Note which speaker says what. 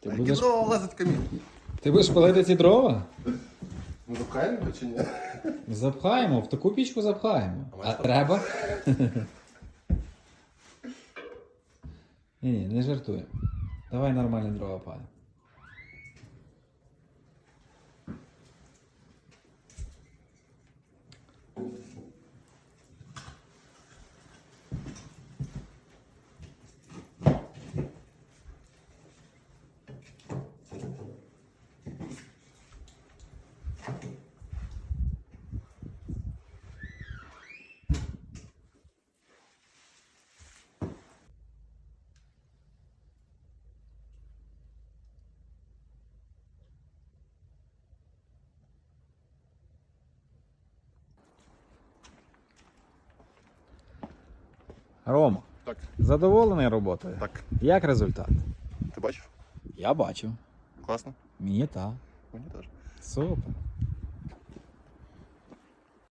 Speaker 1: Ти
Speaker 2: А
Speaker 1: будеш,
Speaker 2: які дрова влазить в камін?
Speaker 1: ти будеш палити ці дрова?
Speaker 2: Ми запхаємо його чи ні?
Speaker 1: Запхаємо, в таку пічку запхаємо.
Speaker 2: А
Speaker 1: А треба? Ні, ні, не жартуємо. Давай нормальні дрова палимо. Рома,
Speaker 2: Так,
Speaker 1: задоволений роботою?
Speaker 2: так.
Speaker 1: Як результат?
Speaker 2: Ти бачив?
Speaker 1: Я бачив.
Speaker 2: Класно?
Speaker 1: Мені так.
Speaker 2: Мені теж.
Speaker 1: Супер.